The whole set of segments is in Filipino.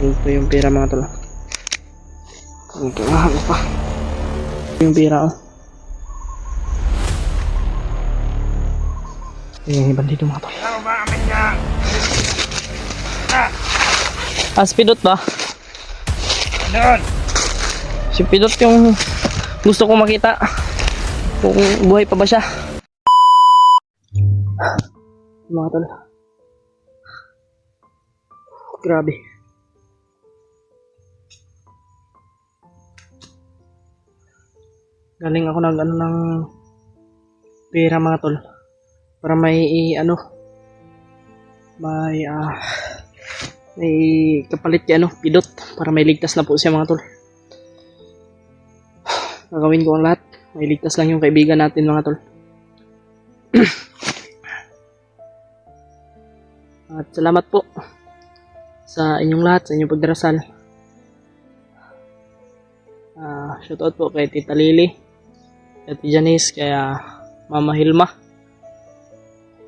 Ito yung pera mga tol. Ito nga, ano pa. Yung pera oh. Yung ibang dito mga tol. Ah, si Pidot ba? Doon! Si Pidot yung gusto kong makita. Kung buhay pa ba siya. Mga tol. Grabe. Galing ako nag ano ng pera mga tol. Para may ano may ah may kapalit kay ano, pidot para may ligtas na po siya mga tol. Gagawin ko ang lahat. May ligtas lang yung kaibigan natin mga tol. At salamat po sa inyong lahat, sa inyong pagdarasal. Ah, shoutout po kay Tita Lily, Tita Janice, kay ah, Mama Hilma.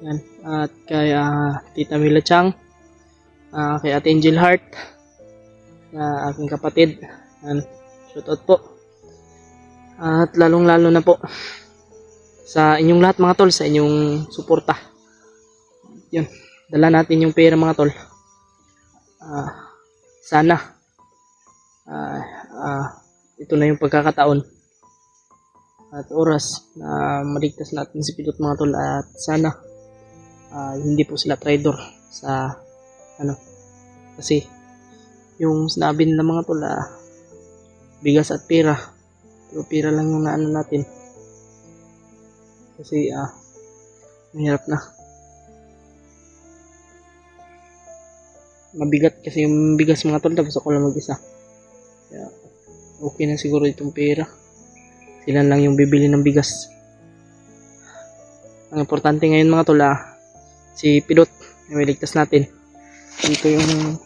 Yan. At kay ah, Tita Mila Chang, ah, kay Ate Angel Heart, na aking kapatid. Yan. Shoutout po. At lalong lalo na po sa inyong lahat mga tol, sa inyong suporta. Yun, dala natin yung pera mga tol. Ah, sana ah, ah, ito na yung pagkakataon at oras na maligtas natin si Pidot mga tol at sana ah, hindi po sila traitor sa ano kasi yung sinabi nila mga tol ah, bigas at pera pero pira lang yung naano natin. Kasi ah mahirap na. Mabigat kasi yung bigas mga tol tapos ako lang mag-isa. Kaya okay na siguro itong pera. Sila lang yung bibili ng bigas. Ang importante ngayon mga tol ah, si Pilot na may ligtas natin. Dito yung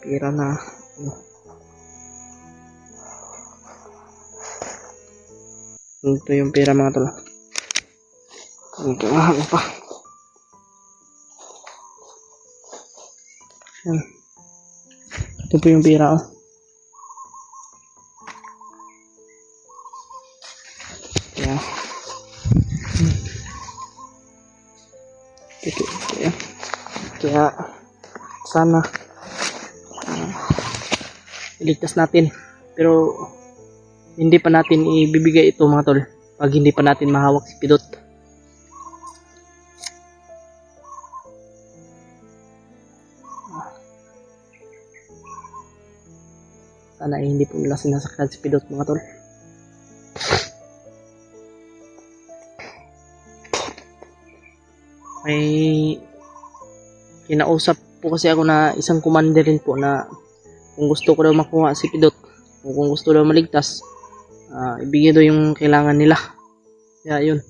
pera na ano, Ito yung pera mga tol. Ito nga, ano pa. Ito po yung pera, oh. Sana, ah, iligtas natin. Pero, hindi pa natin ibibigay ito mga tol pag hindi pa natin mahawak si Pidot. Sana ay hindi po nila sinasaktan si Pidot mga tol. May kinausap po kasi ako na isang commander rin po na kung gusto ko daw makuha si Pidot o kung gusto daw maligtas ah ibigay daw yung kailangan nila. Kaya yun.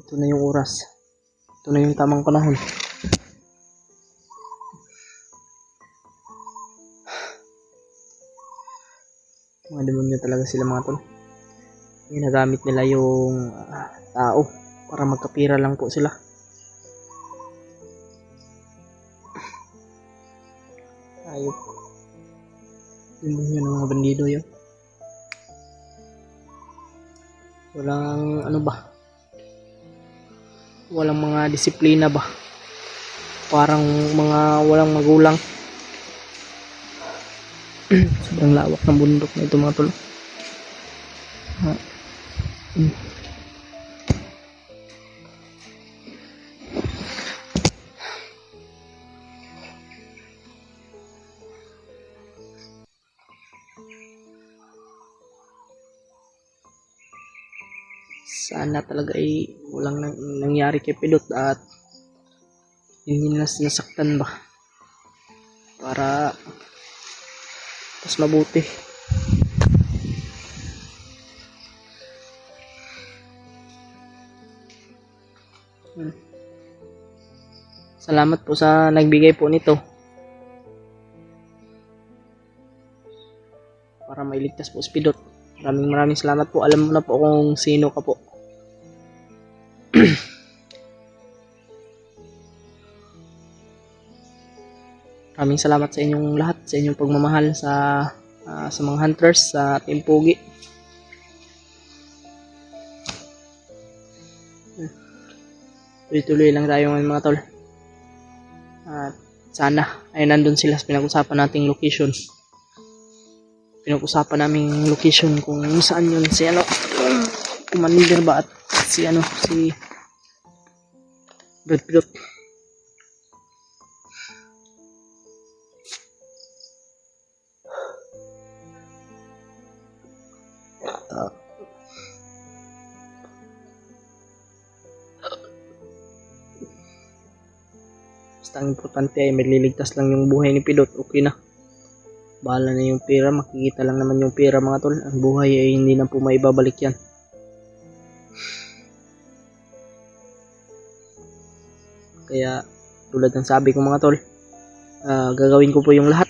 Ito na yung oras. Ito na yung tamang panahon. Mga demonyo talaga sila mga tol. Ginagamit nila yung ah, tao para magkapira lang po sila. Bandido yun. Walang ano ba? Walang mga disiplina ba? Parang mga walang magulang. Sobrang lawak ng bundok na ito mga tol. Ah, mm. Sana talaga ay walang nang, nangyari kay Pilot at hindi na nasaktan ba? Para mas mabuti. Hmm. salamat po sa nagbigay po nito. Para mailigtas po si Pilot maraming maraming salamat po alam mo na po kung sino ka po Maraming salamat sa inyong lahat, sa inyong pagmamahal sa ah, sa mga hunters sa Team Pugi. Tuloy-tuloy lang tayo ngayon mga tol. At sana ay nandun sila sa pinag-usapan nating location. Pinag-usapan naming location kung saan yun si ano, Commander ba at si ano, si Brad Pitt. Basta ang importante ay maliligtas lang yung buhay ni Pidot. Okay na. Bahala na yung pera. Makikita lang naman yung pera mga tol. Ang buhay ay hindi na po maibabalik yan. Kaya tulad ng sabi ko mga tol, ah, gagawin ko po yung lahat.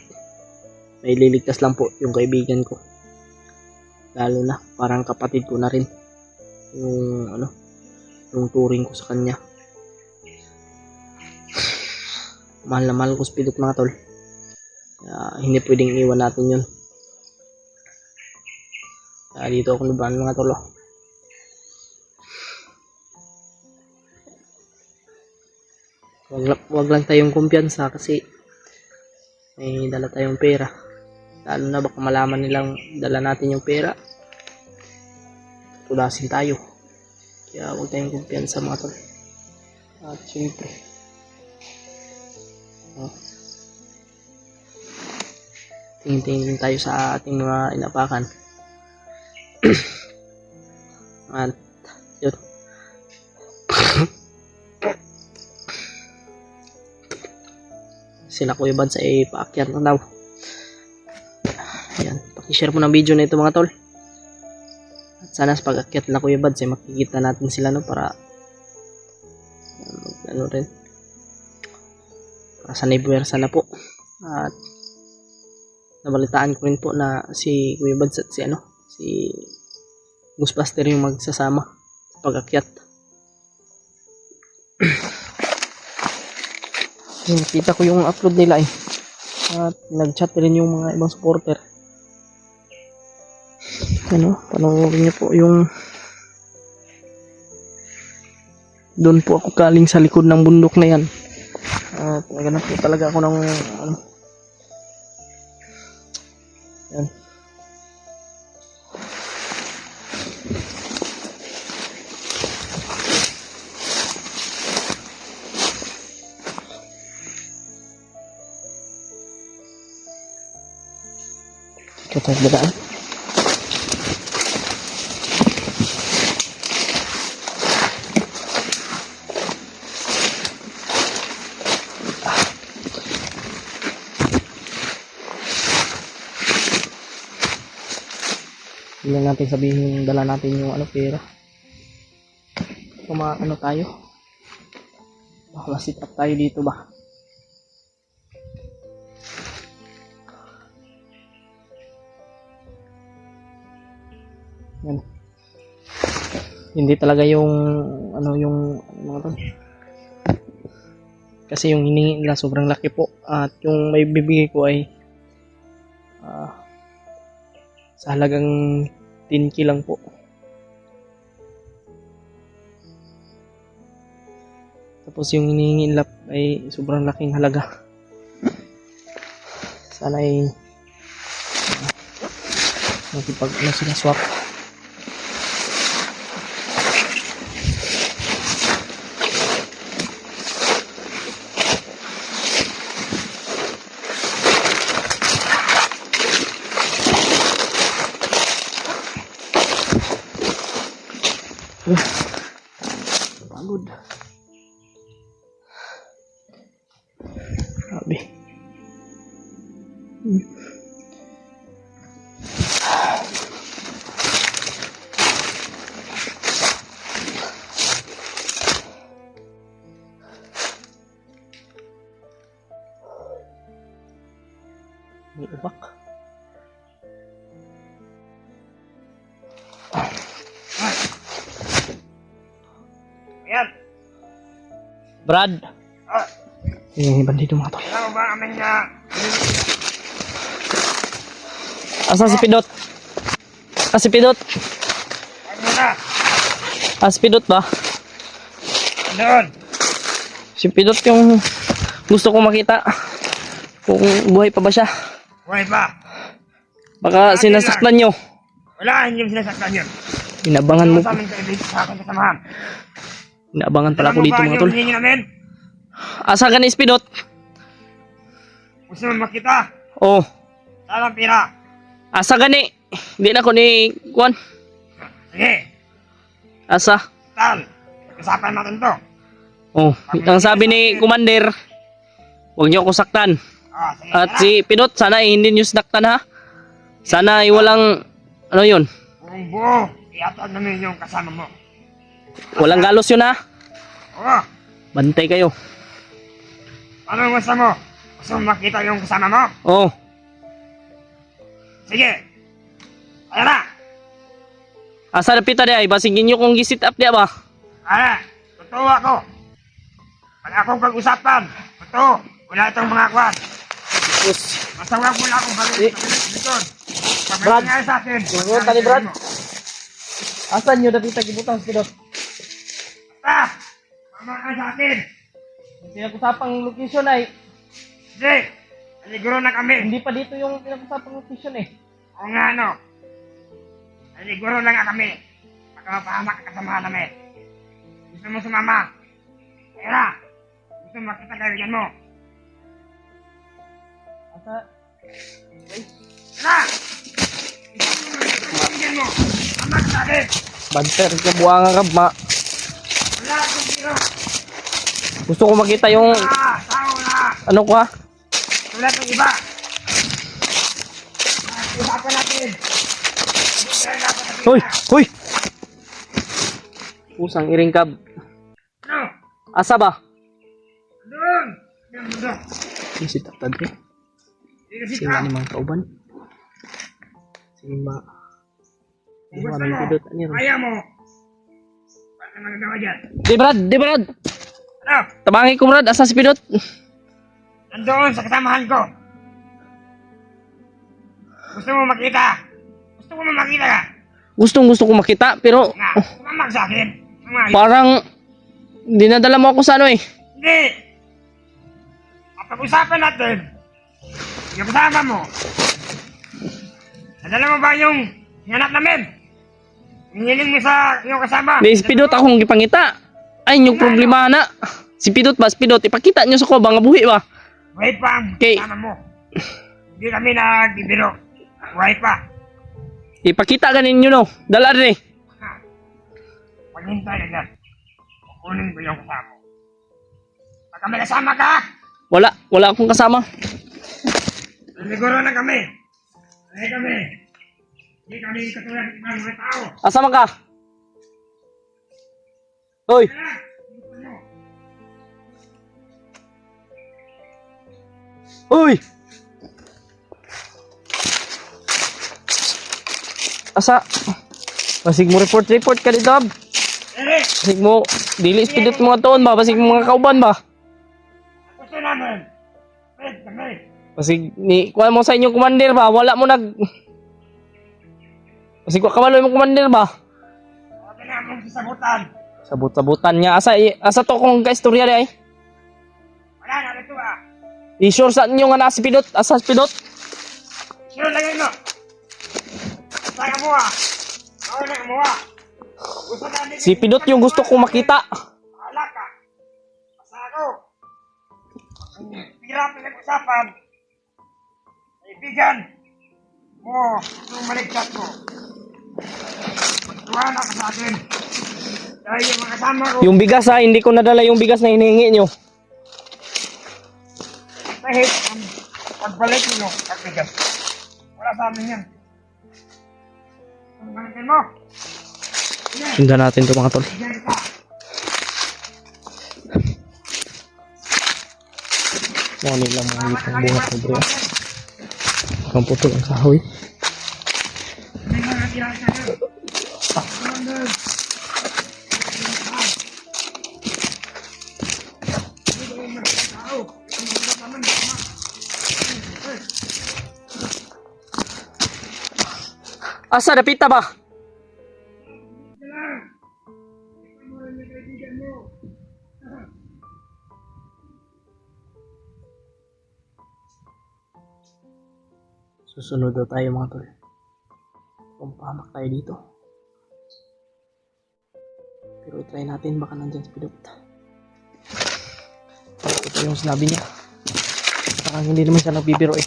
May liligtas lang po yung kaibigan ko. Lalo na parang kapatid ko na rin. Yung ano, yung turing ko sa kanya. mahal na mahal ko sa Pidot mga tol. Kaya hindi pwedeng iwan natin yun. Kaya dito ako nabahan mga tol. oh. Wag, wag lang tayong kumpiyansa kasi may dala tayong pera. Lalo na baka malaman nilang dala natin yung pera. Tulasin tayo. Kaya wag tayong kumpiyansa mga tol. At syempre, Oh. Tingin-tingin tayo sa ating mga inapakan. At, yun. Sila Kuya Bads ay paakyat na daw. Ayan, pakishare mo ng video na ito mga tol. At sana sa pag-akyat na Kuya Bads ay makikita natin sila no para uh, ano rin para sa Nebuwersa na po. At nabalitaan ko rin po na si Kuya Bads at si ano, si Ghostbuster yung magsasama sa pag-akyat. Yun, kita ko yung upload nila eh. At nag-chat rin yung mga ibang supporter. Ano, panoorin niyo po yung doon po ako kaling sa likod ng bundok na yan. At naganap po talaga ako ng ano. Yan. Ito tayo Hindi natin sabihin dala natin yung ano pera. Kung ano tayo. Baka ma-sit up tayo dito ba? Yan. Hindi talaga yung ano yung mga to. Kasi yung hiningi nila sobrang laki po at yung may bibigay ko ay ah, sa halagang 10k lang po. Tapos yung hinihingi nila ay sobrang laking halaga. Sana ay makipag ano sila swap. Pagod. Grabe. Hmm. May ubak. Brad, Ah, Eh, bandido mga tol. Nga? Asa si Pidot? Ah, si Pidot? Ano na? Ah, si Pidot ba? Doon. Si Pidot yung gusto kong makita. Kung buhay pa ba siya. Buhay pa. Baka sinasaktan nyo. Wala, hindi sinasaktan yun. Inabangan mo. Sa amin kaibigan sa akin kasamahan. Inaabangan pala ako dito mga tol. Asa ka ni Spidot? Gusto mo makita? Oh, Talang pira. asa gani? Hindi na ko ni Kwan. Sige. Asa? Tal. Usapan natin to. Oh, ang sabi ni Commander, huwag niyo ako saktan. Ah, sige. At tara. si Pinot, sana ay hindi niyo saktan ha. Sana ay walang, ano yun, Buong buo, iatag namin yung kasama mo. Walang galos yun ha. Oo. Bantay kayo. Ano gusto mo? Gusto mo makita yung kasama mo? Oh, Sige. Ayan na. asa na pita di ay, basigin niyo kung gisit up di ba? Ayan. Totoo ako. Pag akong pag-usapan, totoo. Wala itong mga kwan. Yes. Basta wag mo lang akong Eh. balik dito. Brad. nangyari sa akin, ka ni Brad. Asan niyo dapita gibutang si Pinot? Basta, mama ka sa akin. Pinag-usapang location ay, Hindi. Aliguro na kami. hindi pa dito yung pinag-usapang location eh. O nga ano. Aliguro na nga kami. Magkapahamak ka kasama namin. Gusto mo sumama? Kaya Gusto mo makita kaibigan mo? Asa? Tara! Gusto mo makita kaibigan mo? Sumama ka sa akin. Banter ka buwanga ka ma. Wala. Gusto ko makita yung Ah, ano ko ha. Tulad ng iba. Ah, natin. Kaya dapat natin Hoy, hoy. Pusang iringkab. Ano? Asa ba? Doon! Yung si Tatad eh. Sila ni mga kauban. Sige ba? Ay, Gusto walang mo, naman nagawa dyan? Di Brad, di Brad. Ano? Tabangi ko Brad, asa si Pidot. Nandoon sa kasamahan ko. Gusto mo makita? Gusto mo makita ka? Gustong gusto ko makita, pero Nga, sumamag sa akin. Mga, parang dinadala mo ako sa ano eh. hindi. Kapag-usapan natin, yung kasama mo, nadala mo ba yung hinanap namin? Hiniling mo sa yung kasama? Si Pidot akong gipangita. Ay, yung problema na. Si Pidot ba, si Pidot, ipakita nyo sa ko ba nga buhi ba? Wait pa ang Okay. kasama mo. Hindi kami nagbibiro. Wait pa. Ipakita ganin nyo no. Dala rin eh. Ha. Maghintay ka dyan. Kukunin ko yung kasama mo. Pagka may kasama ka, Wala, wala akong kasama. Siguro na kami. Ay kami. Hindi kami katulad ng mga tao. Asa man ka? Hoy, hoy. Asa? Basig mo report report ka dito. Basig mo dili si Pidot mga taon ba? Basig mga kauban ba? gusto kami. Basig ni kuha mo sa inyong commander ba? Wala mo nag Basig ko kamalo imong commander ba? Okay na akong sasagutan. Sabot-sabutan niya. Asa asa to kung kaistorya di ay? Wala na ito ah. I-sure sa inyo nga na si Pidot. Asa si Pidot? Sino lagay mo? Saya mo ah. Ako na mo ah. Si Pidot yung gusto kong makita. Wala ka. Basta ako. Hirap pinag-usapan. Kaibigan. Mo, mong maligtas ko. Tuwala ka sa akin. Dahil yung mga kasama ko, Yung bigas ha, hindi ko nadala yung bigas na hinihingi nyo. kahit ang pagbalik nyo, pagbigas. Wala sa amin yan. Ano gamitin mo? Sundan natin to mga tol. bigyan kita. Mga ngipang buhat mo bro. Kang putol ang kahoy. May mga tirahan ka na. Commander. Dito yung mga tao. Asa, napita ba? Susunod daw tayo mga tol. Pumpahamak tayo dito. Pero try natin baka nandyan si Pilot. Ito yung sinabi niya. Parang hindi naman siya nagbibiro eh.